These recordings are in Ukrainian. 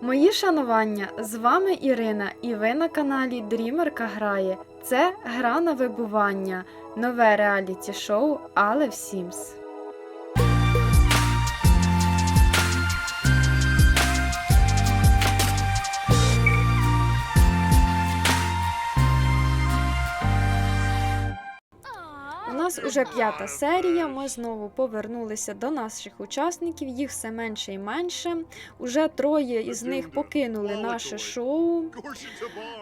Мої шанування, з вами Ірина, і ви на каналі Дрімерка грає. Це гра на вибування, нове реаліті шоу Але в Сімс. Нас уже п'ята серія. Ми знову повернулися до наших учасників. Їх все менше і менше. Уже троє із них покинули наше шоу.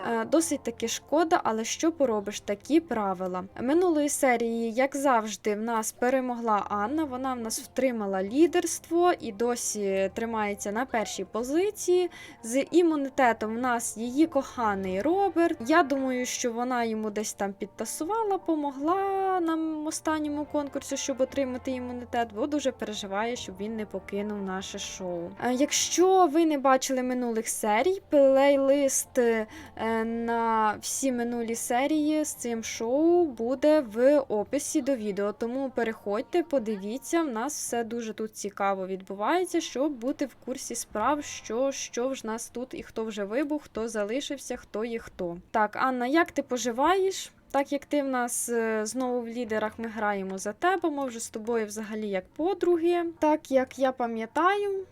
Е, Досить таки шкода, але що поробиш, такі правила. Минулої серії, як завжди, в нас перемогла Анна. Вона в нас втримала лідерство і досі тримається на першій позиції. З імунітетом в нас її коханий Роберт. Я думаю, що вона йому десь там підтасувала, помогла нам останньому конкурсі, щоб отримати імунітет, бо дуже переживає, щоб він не покинув наше шоу. Е, Якщо ви не бачили минулих серій, плейлист е, на всі минулі серії з цим шоу буде в описі до відео. Тому переходьте, подивіться. В нас все дуже тут цікаво відбувається, щоб бути в курсі справ, що, що ж нас тут і хто вже вибух, хто залишився, хто є хто. Так, Анна, як ти поживаєш? Так як ти в нас е, знову в лідерах, ми граємо за тебе, ми вже з тобою взагалі як подруги. Так як я пам'ятаю,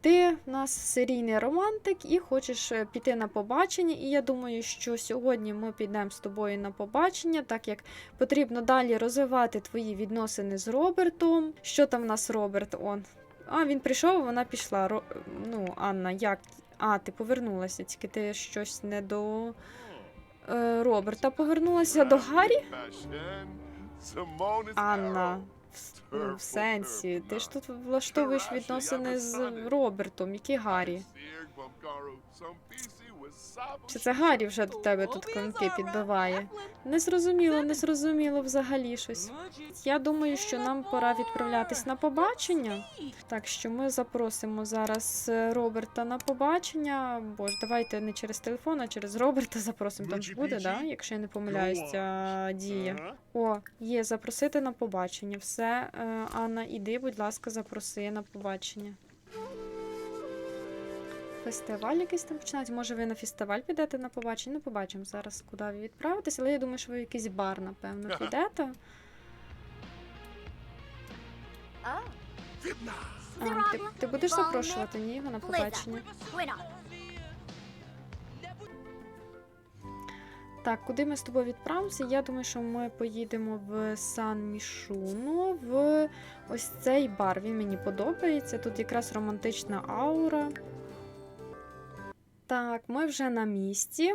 ти в нас серійний романтик і хочеш е, піти на побачення. І я думаю, що сьогодні ми підемо з тобою на побачення, так як потрібно далі розвивати твої відносини з Робертом. Що там в нас Роберт? Он. А, він прийшов, вона пішла. Ро... Ну, Анна, як? А, ти повернулася, тільки ти щось не до Роберта повернулася до Гаррі? Анна, в, ну, в сенсі, ти ж тут влаштовуєш відносини з Робертом, який Гаррі? Чи це Гаррі вже до тебе тут конки підбиває? Не зрозуміло, не зрозуміло взагалі щось. Я думаю, що нам пора відправлятись на побачення. Так що ми запросимо зараз е, Роберта на побачення. Боже, давайте не через телефон, а через Роберта запросимо. Там ж буде, да? Якщо я не помиляюсь, ця дія. О, є запросити на побачення. Все, е, Анна, іди, будь ласка, запроси на побачення. Фестиваль якийсь там починається. Може, ви на фестиваль підете на побачення? Ну, побачимо зараз, куди ви відправитесь, але я думаю, що ви в якийсь бар, напевно, підете. А, ти, ти будеш запрошувати ні, його на побачення? Так, куди ми з тобою відправимося? Я думаю, що ми поїдемо в Сан Мішуно, в ось цей бар. Він мені подобається. Тут якраз романтична аура. Так, ми вже на місці.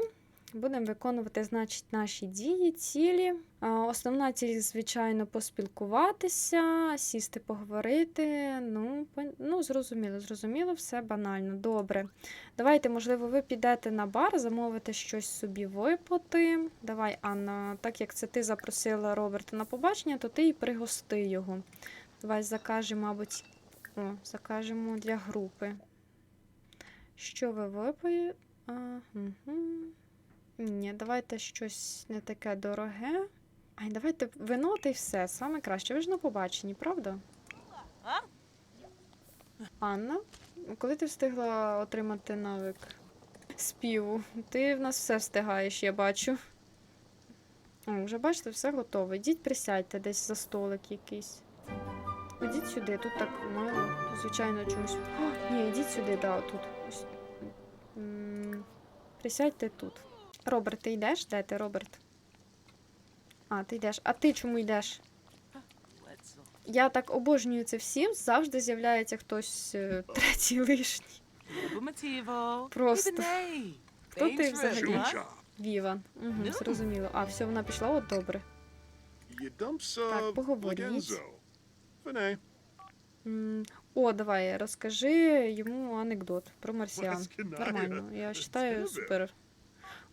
Будемо виконувати, значить, наші дії, цілі. Основна ціль, звичайно, поспілкуватися, сісти, поговорити. Ну, ну, зрозуміло, зрозуміло, все банально. Добре. Давайте, можливо, ви підете на бар, замовите щось собі випити. Давай, Анна, так як це ти запросила Роберта на побачення, то ти і пригости його. Давай закажемо, мабуть, о, закажемо для групи. Що ви випоїте? Угу. Ні, давайте щось не таке дороге. Ай, давайте вино та й все. Саме краще. Ви ж на побаченні, правда? Анна, коли ти встигла отримати навик співу? Ти в нас все встигаєш, я бачу. О, вже бачите, все готове. Йдіть присядьте десь за столик якийсь. Ідіть сюди, тут так мило. Звичайно, чомусь. О, ні, йдіть сюди, да, тут. Присядьте тут. Роберт, ти йдеш? Де ти, Роберт? А, ти йдеш. А ти чому йдеш? Я так обожнюю це всім. Завжди з'являється хтось е, третій лишній. Просто. Хто ти взагалі? Віван. Угу, зрозуміло. А, все, вона пішла, от добре. Так, поговоріть. О, давай, розкажи йому анекдот про марсіан. Нормально, я вважаю супер.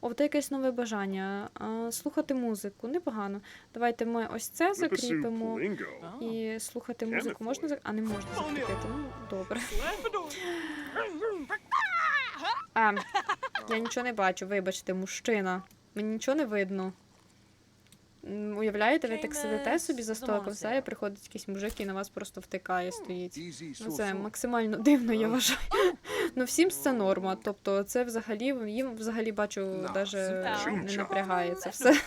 О, це якесь нове бажання. А, слухати музику, непогано. Давайте ми ось це закріпимо. І слухати музику можна зак... А не можна закріпити. Ну, добре. А, я нічого не бачу, вибачте, мужчина. Мені нічого не видно. Уявляєте, ви так сидите собі за столиком, все, і приходить якийсь мужик і на вас просто втикає, стоїть. Ну, це максимально дивно, я вважаю. Ну, всім це норма. Тобто, це взагалі їм взагалі бачу, навіть не напрягає це все.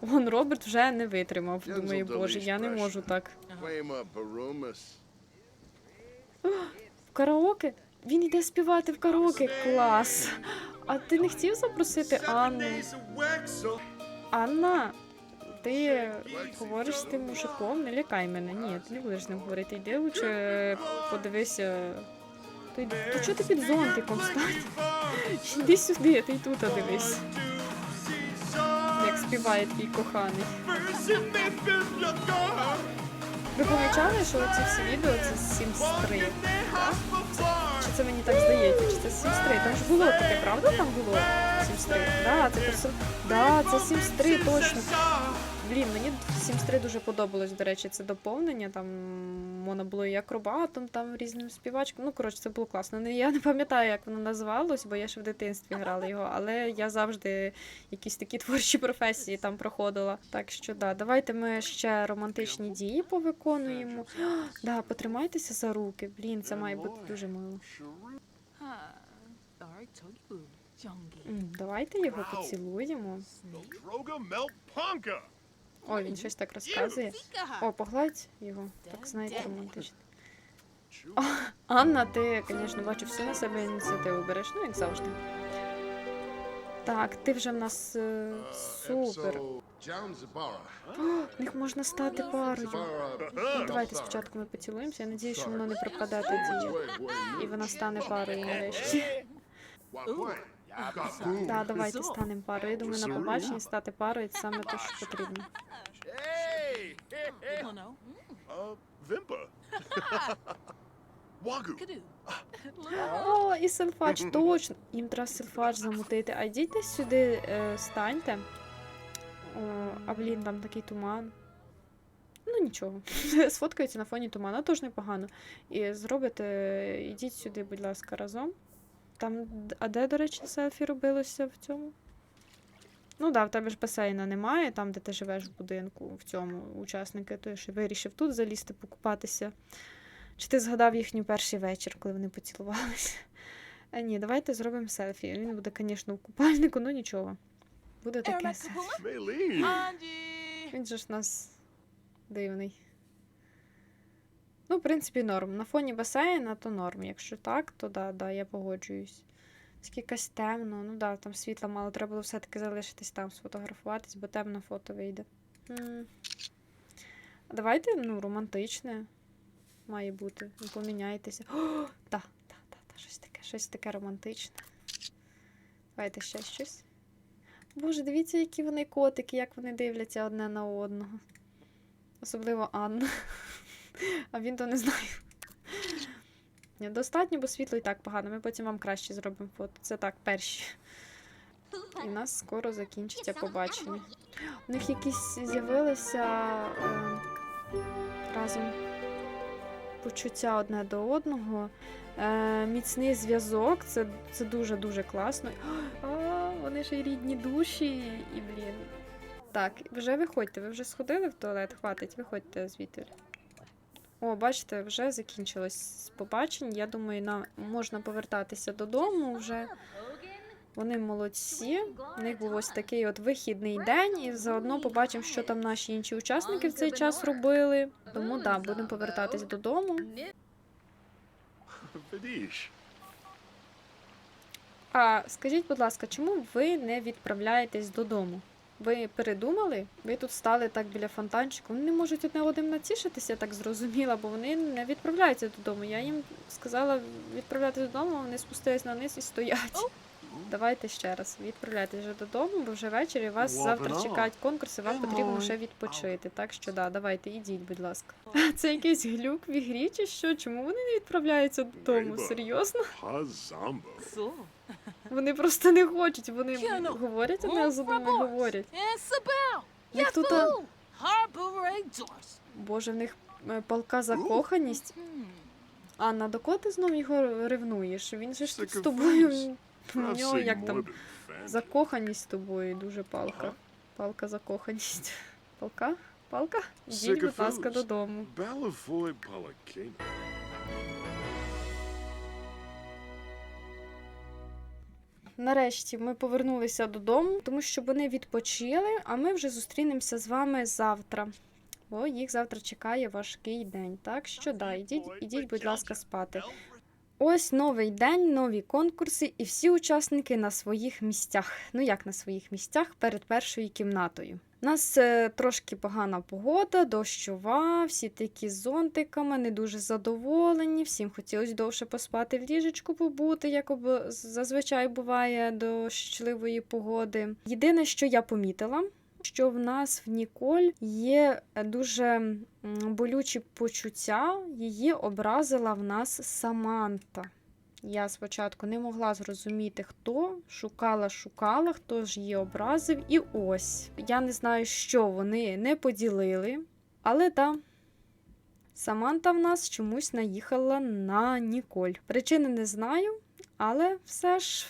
Вон Роберт вже не витримав. Думаю, боже, я не можу так. В караоке? Він йде співати в караоке. Клас. А ти не хотів запросити Анну? Анна, ти говориш з тим мужиком, не лякай мене. Ні, ти не будеш з ним говорити. Йди лучше подивися. То, йди- чого ти під зонтиком стань? Йди сюди, ти й тут дивись. Як співає твій коханий. Ви помічали, що ці всі відео це Sims 3? так? Чи це мені так здається? Чи це Sims 3? Там ж було таке, правда? Там було Sims 3? Да, це персон... Да, це Sims 3, точно. Блін, мені в Sims 3 дуже подобалось, до речі, це доповнення. Там воно було і акробатом, там різним співачком. Ну, коротше, це було класно. Ну, я не пам'ятаю, як воно назвалось, бо я ще в дитинстві грала його, але я завжди якісь такі творчі професії там проходила. Так що да, давайте ми ще романтичні дії повиконуємо. Да, Потримайтеся за руки. Блін, це має бути дуже мило. Давайте його поцілуємо. Ой, він щось так розказує. О, погладь його. Так знаєте, романтично. О, Анна, ти, звісно, бачу, всю на себе ініціативу береш, ну як завжди. Так, ти вже в нас е, супер. Zabara. В них можна стати парою. Ну, давайте спочатку ми поцілуємося. Я надію, що воно не пропаде тоді. І вона стане парою нарешті. Так, давайте станемо парою. Я думаю, на побаченні стати парою це саме те, що потрібно. О, і сельфач, точно. Їм треба сельфач замутити. А йдіть десь сюди, е, станьте. О, а блін, там такий туман. Ну нічого. Сфоткаються на фоні туману, теж непогано. І зробите, ідіть сюди, будь ласка, разом. Там, а де, до речі, селфі робилося в цьому? Ну так, да, в тебе ж басейна немає, там, де ти живеш в будинку, в цьому учасники, ти ж вирішив тут залізти, покупатися. Чи ти згадав їхній перший вечір, коли вони поцілувалися? А ні, давайте зробимо селфі. Він буде, звісно, в купальнику, ну нічого. Буде таке Aromatic селфі. Він же ж у нас дивний. Ну, в принципі, норм. На фоні басейна то норм. Якщо так, то да, да, я погоджуюсь. Тільки темно, ну да, там світла мало, треба було все-таки залишитись там, сфотографуватись, бо темно фото вийде. М. А Давайте, ну, романтичне має бути. Поміняйтеся. О, да, да, да, да, щось таке, щось таке романтичне. Давайте ще щось. Боже, дивіться, які вони котики, як вони дивляться одне на одного. Особливо Анна. А він то не знаю. Ні, достатньо, бо світло і так погано. Ми потім вам краще зробимо фото. Це так, перші. І в нас скоро закінчиться побачення. У них якісь з'явилися е, разом почуття одне до одного. Е, міцний зв'язок. Це, це дуже-дуже класно. А, вони ж і рідні душі, і блін. Так, вже виходьте, ви вже сходили в туалет, хватить, виходьте звідти. О, бачите, вже закінчилось побачення. Я думаю, нам можна повертатися додому вже. Вони молодці. У них був ось такий от вихідний день, і заодно побачимо, що там наші інші учасники в цей час робили. Тому да, будемо повертатись додому. А скажіть, будь ласка, чому ви не відправляєтесь додому? Ви передумали? Ви тут стали так біля фонтанчику. Вони не можуть одне одним натішитися, я так зрозуміла, бо вони не відправляються додому. Я їм сказала відправляти додому, вони спустились на низ і стоять. Давайте ще раз. Відправляйтесь вже додому, бо вже ввечері вас завтра чекають конкурси, вам потрібно ще відпочити. Так що да, давайте, ідіть, будь ласка. Це якийсь глюк в ігрі чи що? Чому вони не відправляються додому? Серйозно? Вони просто не хочуть, вони говорять одне з одним і говорять. Yes, тут, боже, в них е, палка закоханість. Hmm. Анна, до кого ти знов його ревнуєш? Він же ж тут з тобою. У нього як там закоханість з тобою дуже палка. Палка закоханість. Палка? Палка? Sick будь ласка, додому. Нарешті ми повернулися додому, тому що вони відпочили, а ми вже зустрінемося з вами завтра. Бо їх завтра чекає важкий день. Так що да, ідіть, ідіть, будь ласка, спати. Ось новий день, нові конкурси, і всі учасники на своїх місцях. Ну як на своїх місцях перед першою кімнатою. У нас е, трошки погана погода, дощова, всі такі з зонтиками, не дуже задоволені. Всім хотілося довше поспати в ліжечку побути, як зазвичай буває до щасливої погоди. Єдине, що я помітила, що в нас в Ніколь є дуже болючі почуття, її образила в нас Саманта. Я спочатку не могла зрозуміти, хто шукала, шукала, хто ж її образив. І ось я не знаю, що вони не поділили, але та Саманта в нас чомусь наїхала на Ніколь. Причини не знаю, але все ж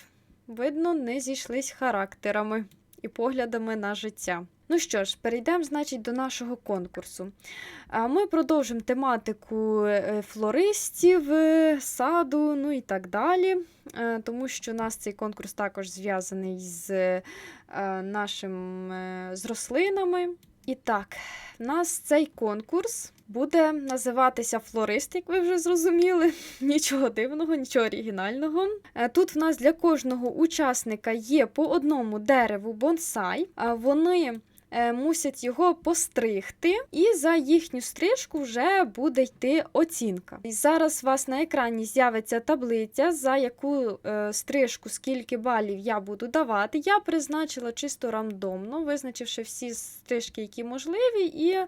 видно, не зійшлись характерами і поглядами на життя. Ну що ж, перейдемо, значить, до нашого конкурсу. Ми продовжимо тематику е, флористів, е, саду, ну і так далі. Е, Тому що у нас цей конкурс також зв'язаний з нашим з рослинами. І так, в нас цей конкурс буде називатися флорист, як ви вже зрозуміли. Нічого дивного, нічого оригінального. Тут в нас для кожного учасника є по одному дереву бонсай. Вони мусять його постригти, і за їхню стрижку вже буде йти оцінка. І зараз у вас на екрані з'явиться таблиця, за яку е, стрижку, скільки балів я буду давати. Я призначила чисто рандомно, визначивши всі стрижки, які можливі, і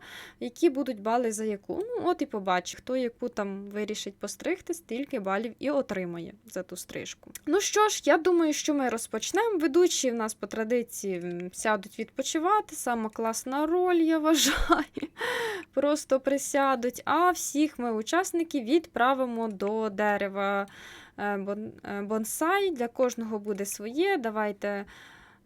які будуть бали за яку. Ну, от і побачу, хто яку там вирішить постригти, стільки балів і отримає за ту стрижку. Ну що ж, я думаю, що ми розпочнемо. Ведучі в нас по традиції сядуть відпочивати. Сама класна роль, я вважаю. Просто присядуть. А всіх ми учасників відправимо до дерева е, е, бонсай. Для кожного буде своє. Давайте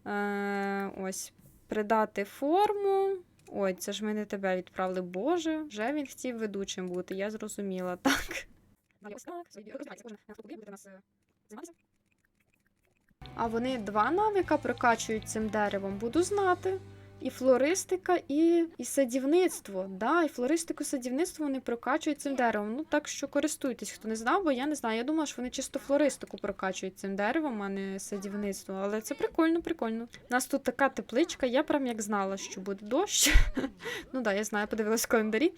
е, ось придати форму. Ой, це ж ми не тебе відправили. Боже, вже він хотів ведучим бути, я зрозуміла. Так. А вони два навика прокачують цим деревом, буду знати. І флористика, і, і садівництво. Да, і флористику, садівництво вони прокачують цим деревом. Ну так що користуйтесь, хто не знав, бо я не знаю. Я думала, що вони чисто флористику прокачують цим деревом, а не садівництво. Але це прикольно, прикольно. У нас тут така тепличка, я прям як знала, що буде дощ. ну да, я знаю, подивилась в календарі.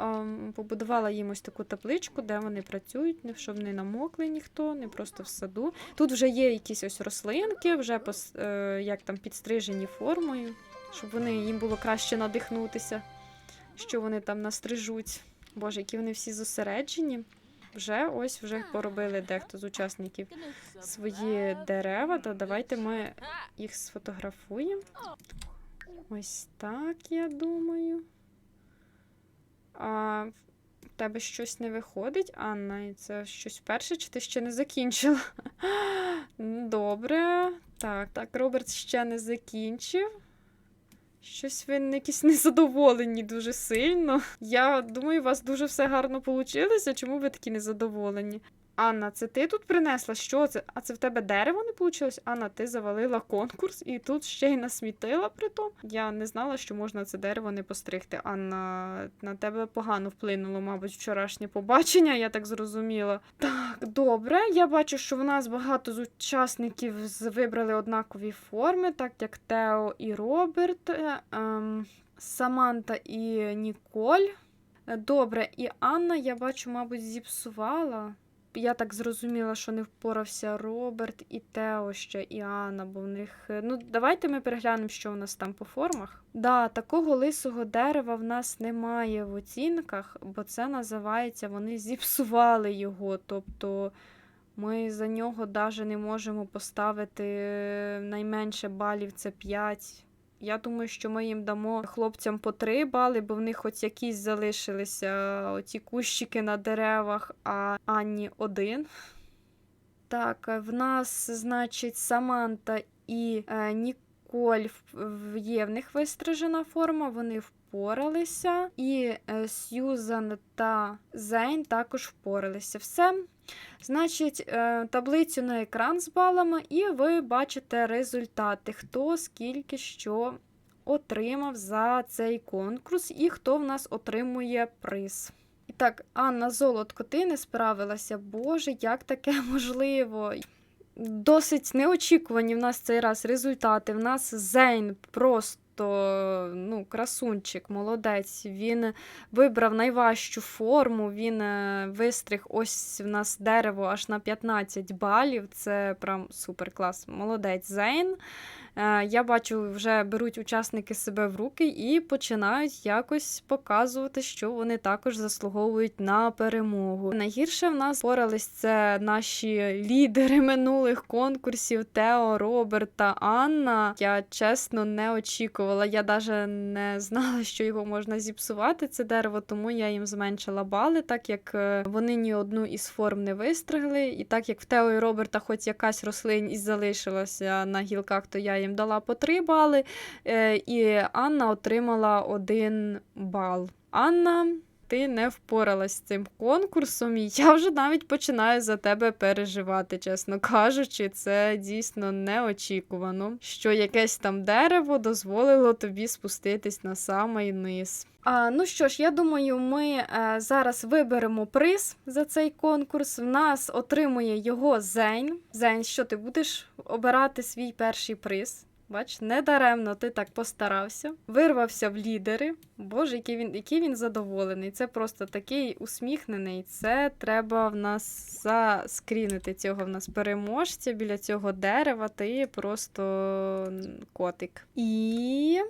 Ем, побудувала їм ось таку табличку, де вони працюють, щоб не намокли ніхто, не просто в саду. Тут вже є якісь ось рослинки, вже е, як там підстрижені формою, щоб вони їм було краще надихнутися, що вони там настрижуть. Боже, які вони всі зосереджені. Вже ось вже поробили дехто з учасників свої дерева, то давайте ми їх сфотографуємо. Ось так, я думаю. А в тебе щось не виходить, Анна, і це щось перше, чи ти ще не закінчила? Добре. Так, так, Роберт ще не закінчив. Щось ви якісь незадоволені дуже сильно. Я думаю, у вас дуже все гарно вийшло. Чому ви такі незадоволені? Анна, це ти тут принесла? Що це? А це в тебе дерево не вийшло? Анна, ти завалила конкурс і тут ще й насмітила при тому. Я не знала, що можна це дерево не постригти. Анна, на тебе погано вплинуло, мабуть, вчорашнє побачення, я так зрозуміла. Так, добре. Я бачу, що в нас багато з учасників вибрали однакові форми, так як Тео і Роберт, е, ем, Саманта і Ніколь. Добре, і Анна, я бачу, мабуть, зіпсувала. Я так зрозуміла, що не впорався Роберт і Тео ще і Анна, бо в них. е, Ну, давайте ми переглянемо, що у нас там по формах. Да, такого лисого дерева в нас немає в оцінках, бо це називається, вони зіпсували його. Тобто ми за нього навіть не можемо поставити е, найменше балів це 5. Я думаю, що ми їм дамо хлопцям по 3 бали, бо в них хоч якісь залишилися оці кущики на деревах, а Анні один. Так, в нас, значить, Саманта і е, Ніколь. В- є в них вистрижена форма, вони впоралися. І е, Сьюзан та Зейн також впоралися. Все. Значить, е, таблицю на екран з балами, і ви бачите результати, хто скільки що отримав за цей конкурс і хто в нас отримує приз. І так, Анна Золотко, ти не справилася. Боже, як таке можливо? Досить неочікувані в нас цей раз результати. В нас Зейн просто ну, красунчик, молодець. Він вибрав найважчу форму. Він е, вистриг ось в нас дерево аж на 15 балів. Це прям супер клас. Молодець Зейн. Е, Я бачу, вже беруть учасники себе в руки і починають якось показувати, що вони також заслуговують на перемогу. Найгірше в нас порались це наші лідери минулих конкурсів Тео, Роберт та Анна. Я чесно не очікувала. Я навіть не знала, що його можна зіпсувати, це дерево, тому я їм зменшила бали, так як е, вони ні одну із форм не вистригли. І так як в Тео і Роберта хоч якась рослинність залишилася на гілках, то я їм дала по 3 бали. Е, І Анна отримала один бал. Анна. Ти не впоралась з цим конкурсом, і я вже навіть починаю за тебе переживати, чесно кажучи, це дійсно неочікувано, що якесь там дерево дозволило тобі спуститись на самий низ. А, ну що ж, я думаю, ми е, зараз виберемо приз за цей конкурс. В нас отримує його Зень. Зень, що ти будеш обирати свій перший приз? Бач, недаремно ти так постарався. Вирвався в лідери. Боже, який він, який він задоволений. Це просто такий усміхнений. Це треба в нас заскрінити цього в нас переможця біля цього дерева. Ти просто котик. І.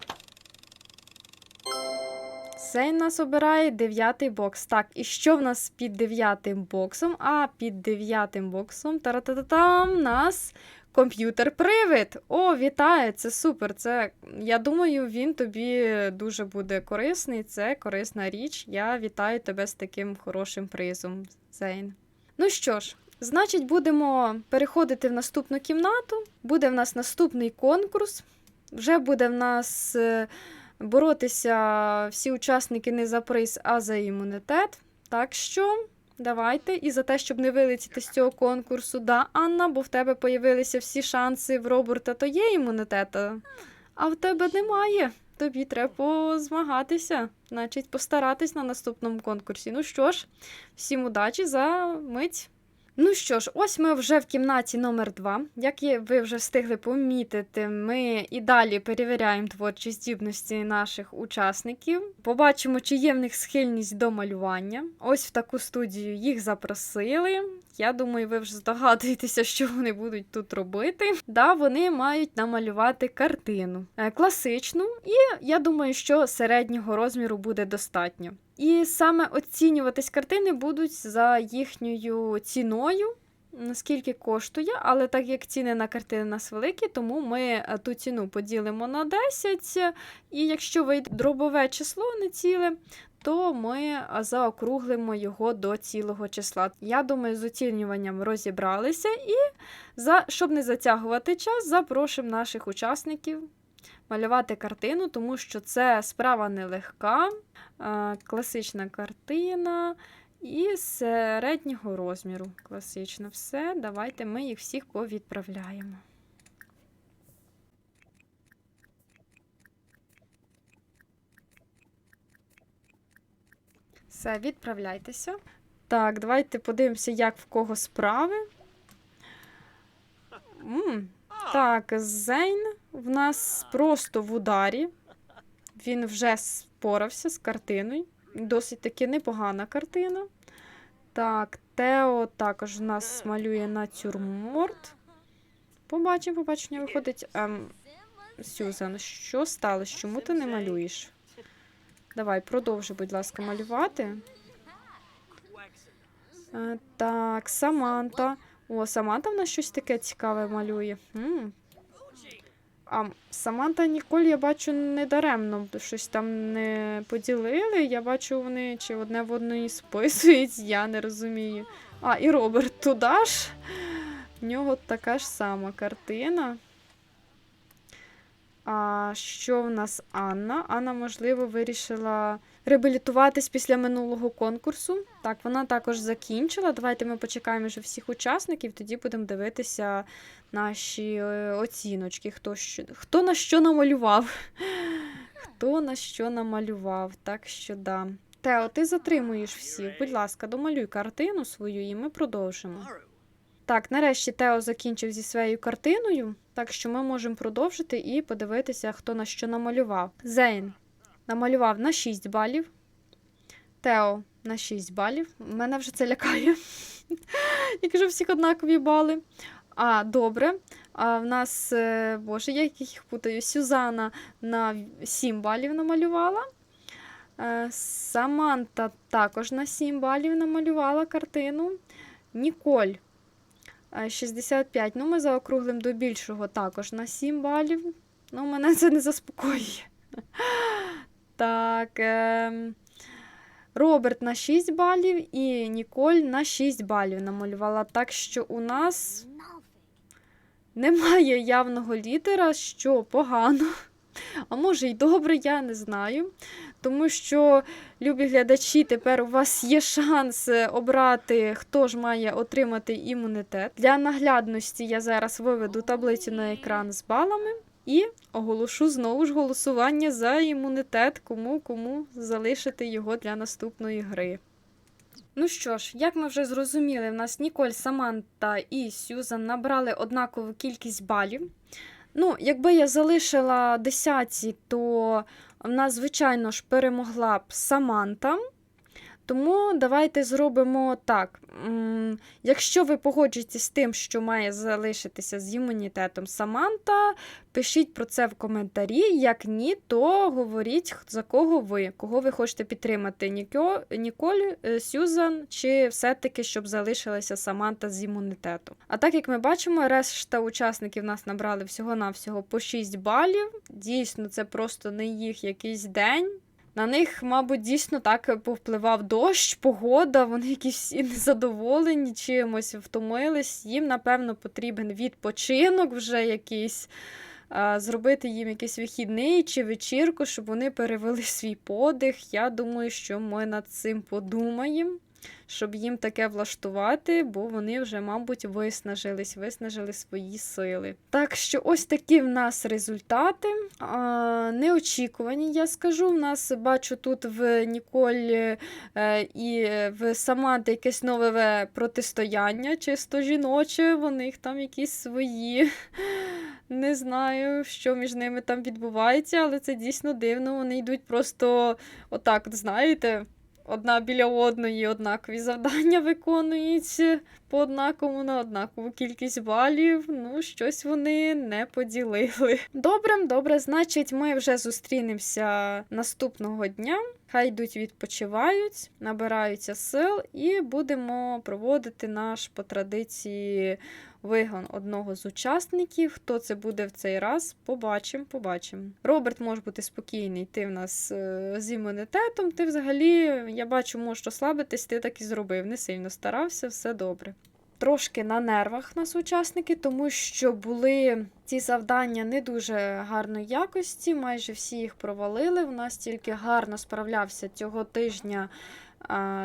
Цей нас обирає дев'ятий бокс. Так, і що в нас під дев'ятим боксом? А під дев'ятим боксом тарататам нас комп'ютер-привид. О, вітаю! Це супер. Це, я думаю, він тобі дуже буде корисний. Це корисна річ. Я вітаю тебе з таким хорошим призом, Зейн. Ну що ж. Значить, будемо переходити в наступну кімнату. Буде в нас наступний конкурс. Вже буде в нас е, боротися всі учасники не за приз, а за імунітет. Так що давайте. І за те, щоб не вилетіти з цього конкурсу, да, Анна, бо в тебе появилися всі шанси в Роберта, то є імунітет, а в тебе немає. Тобі треба позмагатися, значить, постаратись на наступному конкурсі. Ну що ж, всім удачі за мить. Ну що ж, ось ми вже в кімнаті номер 2 Як ви вже встигли помітити, ми і далі перевіряємо творчі здібності наших учасників. Побачимо, чи є в них схильність до малювання. Ось в таку студію їх запросили. Я думаю, ви вже здогадуєтеся, що вони будуть тут робити. Да, вони мають намалювати картину Е, класичну, і я думаю, що середнього розміру буде достатньо. І саме оцінюватись картини будуть за їхньою ціною. Наскільки коштує, але так як ціни на картини у нас великі, тому ми е, ту ціну поділимо на 10. І якщо вийде дробове число не ціле, то ми е, заокруглимо його до цілого числа. Я думаю, з оцінюванням розібралися, і за, щоб не затягувати час, запрошуємо наших учасників малювати картину, тому що це справа нелегка, е, класична картина. І середнього розміру. Класично все. Давайте ми їх всіх повідправляємо. Все, відправляйтеся. Так, давайте подивимося, як в кого справи. м Так, Зейн в нас просто в ударі. Він вже спорався з картиною. Досить таки непогана картина. Так, Тео також в нас малює натюрморт. Побачимо, побачення виходить. Ем, Сюзан, що сталося? Чому ти не малюєш? Давай, продовжуй, будь ласка, малювати. Е, так, Саманта. О, Саманта в нас щось таке цікаве малює. М. А Саманта Ніколь, я бачу, не даремно щось там не поділили. Я бачу, вони чи одне в одної списують, я не розумію. А, і Роберт туди ж. В нього така ж сама картина. А що в нас Анна? Анна, можливо, вирішила реабілітуватись після минулого конкурсу. Так, вона також закінчила. Давайте ми почекаємо вже всіх учасників, тоді будемо дивитися наші е, оціночки. Хто, що, хто на що намалював? Хто на що намалював? Так що да. Тео, ти затримуєш всіх. Будь ласка, домалюй картину свою, і ми продовжимо. Так, нарешті Тео закінчив зі своєю картиною, так що ми можемо продовжити і подивитися, хто на що намалював. Зейн намалював на 6 балів. Тео на 6 балів. Мене вже це лякає. Якщо всіх однакові бали. А, добре. А в нас, е, боже, я їх путаю. Сюзана на 7 балів намалювала. Е, Саманта також на 7 балів намалювала картину. Ніколь е, 65. Ну, ми заокруглим до більшого також на 7 балів. Ну, мене це не заспокоює. Так. ем, Роберт на 6 балів і Ніколь на 6 балів намалювала. Так що у нас немає явного лідера, що погано. А може й добре, я не знаю. Тому що, любі глядачі, тепер у вас є шанс е, обрати, хто ж має отримати імунітет. Для наглядності я зараз виведу таблицю на екран з балами і оголошу знову ж голосування за імунітет, кому кому залишити його для наступної гри. Ну що ж, як ми вже зрозуміли, в нас Ніколь, Саманта і Сюзан набрали однакову кількість балів. Ну, якби я залишила десятці, то в нас, звичайно ж, перемогла б Саманта. Тому давайте зробимо так. Якщо ви погоджуєтесь з тим, що має залишитися з імунітетом Саманта, пишіть про це в коментарі. Як ні, то говоріть, за кого ви, кого ви хочете підтримати: Ніколь, е, Сюзан, чи все-таки щоб залишилася Саманта з імунітетом. А так як ми бачимо, решта учасників нас набрали всього-навсього по 6 балів. Дійсно, це просто не їх якийсь день. На них, мабуть, дійсно так повпливав дощ, погода, вони якісь незадоволені чимось, втомились. Їм, напевно, потрібен відпочинок вже якийсь, зробити їм якийсь вихідний чи вечірку, щоб вони перевели свій подих. Я думаю, що ми над цим подумаємо, щоб їм таке влаштувати, бо вони вже, мабуть, виснажились, виснажили свої сили. Так що ось такі в нас результати. Неочікувані, я скажу. В нас бачу тут в Ніколь е, і в Саманти якесь нове протистояння, чисто жіноче, в них там якісь свої. Не знаю, що між ними там відбувається, але це дійсно дивно. Вони йдуть просто отак, знаєте, одна біля одної однакові завдання виконують по однаковому на однакову кількість балів. Ну, щось вони не поділили. Добре, добре, значить, ми вже зустрінемося наступного дня. Хай йдуть відпочивають, набираються сил і будемо проводити наш по традиції вигон одного з учасників. Хто це буде в цей раз? Побачимо, побачимо. Роберт може бути спокійний. Ти в нас е, з імунітетом. Ти взагалі, я бачу, можеш розслабитись, ти так і зробив. Не сильно старався, все добре. Трошки на нервах нас учасники, тому що були ці завдання не дуже гарної якості, майже всі їх провалили. У нас тільки гарно справлявся цього тижня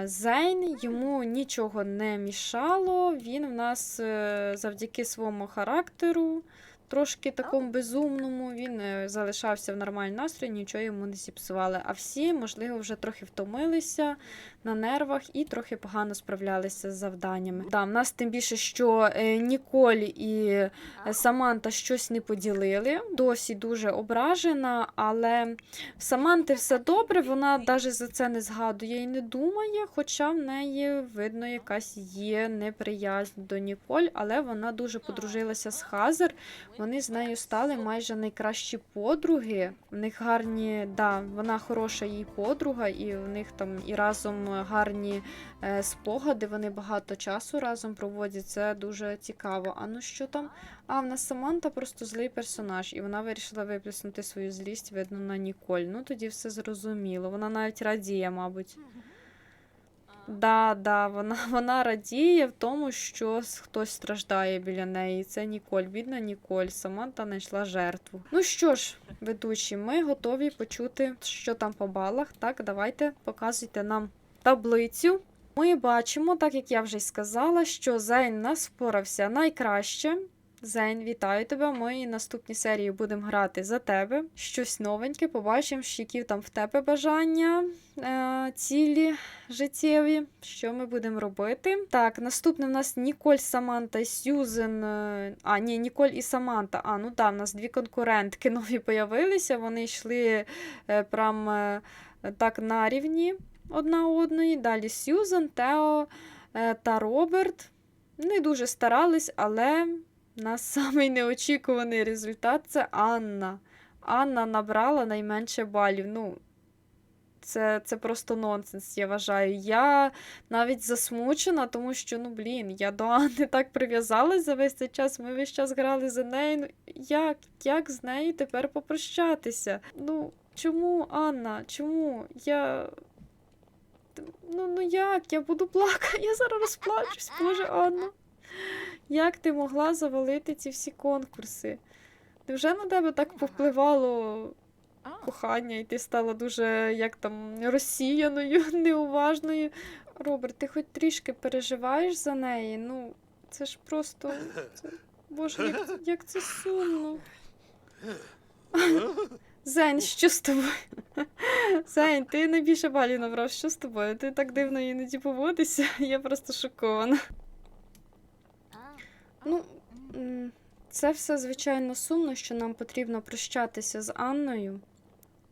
Зейн, йому нічого не мішало. Він в нас е, завдяки своєму характеру, трошки такому безумному, він е, залишався в нормальному настрої, нічого йому не зіпсували. А всі, можливо, вже трохи втомилися на нервах і трохи погано справлялися з завданнями. Да, в нас тим більше, що е, Ніколь і е, Саманта щось не поділили. Досі дуже ображена, але в Саманти все добре, вона навіть за це не згадує і не думає, хоча в неї, видно, якась є неприязнь до Ніколь, але вона дуже подружилася з Хазер. Вони з нею стали майже найкращі подруги. В них гарні, да, вона хороша їй подруга, і в них там і разом гарні е, спогади. Вони багато часу разом проводять. Це дуже цікаво. А ну що там? А в нас Саманта просто злий персонаж, і вона вирішила виплеснути свою злість, видно, на Ніколь. Ну тоді все зрозуміло. Вона навіть радіє, мабуть. Да, да, вона, вона радіє в тому, що хтось страждає біля неї. Це Ніколь, бідна Ніколь. Саманта знайшла жертву. Ну що ж, ведучі, ми готові почути, що там по балах. Так, давайте показуйте нам таблицю. Ми бачимо, так як я вже й сказала, що Зейн нас впорався найкраще. Зейн, вітаю тебе. Ми наступні серії будемо грати за тебе. Щось новеньке, побачимо, які там в тебе бажання, е, цілі життєві, що ми будемо робити. Так, наступне в нас Ніколь, Саманта і Сьюзен. е, А, ні, Ніколь і Саманта. А, ну так, в нас дві конкурентки нові появилися. Вони йшли е, прям е, так на рівні одна одної. Далі Сьюзен, Тео е, та Роберт. Не дуже старались, але у нас самий неочікуваний результат це Анна. Анна набрала найменше балів. Ну, це, це просто нонсенс, я вважаю. Я навіть засмучена, тому що, ну, блін, я до Анни так прив'язалась за весь цей час. Ми весь час грали за нею. Ну, як, як з нею тепер попрощатися? Ну, чому, Анна? Чому? Я. Ну, ну як? Я буду плакати, я зараз розплачусь, Боже, Анна. Як ти могла завалити ці всі конкурси? Невже на тебе так повпливало кохання, і ти стала дуже як там розсіяною, неуважною. Роберт, ти хоч трішки переживаєш за неї? Ну, це ж просто. Це... Боже, як, як це сумно. Зень, що з тобою? Зень, ти найбільше балів набрав. Що з тобою? Ти так дивно іноді поводишся. Я просто шокована. Ну, це все, звичайно, сумно, що нам потрібно прощатися з Анною.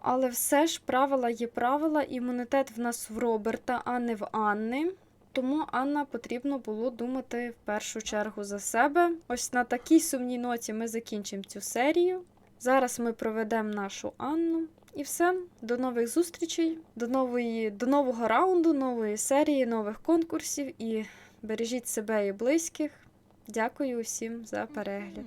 Але все ж правила є правила, імунітет в нас в Роберта, а не в Анни. Тому Анна потрібно було думати в першу чергу за себе. Ось на такій сумній ноті ми закінчимо цю серію. Зараз ми проведемо нашу Анну. І все. До нових зустрічей, до, нової, до нового раунду, нової серії, нових конкурсів. І бережіть себе і близьких. Дякую усім за перегляд.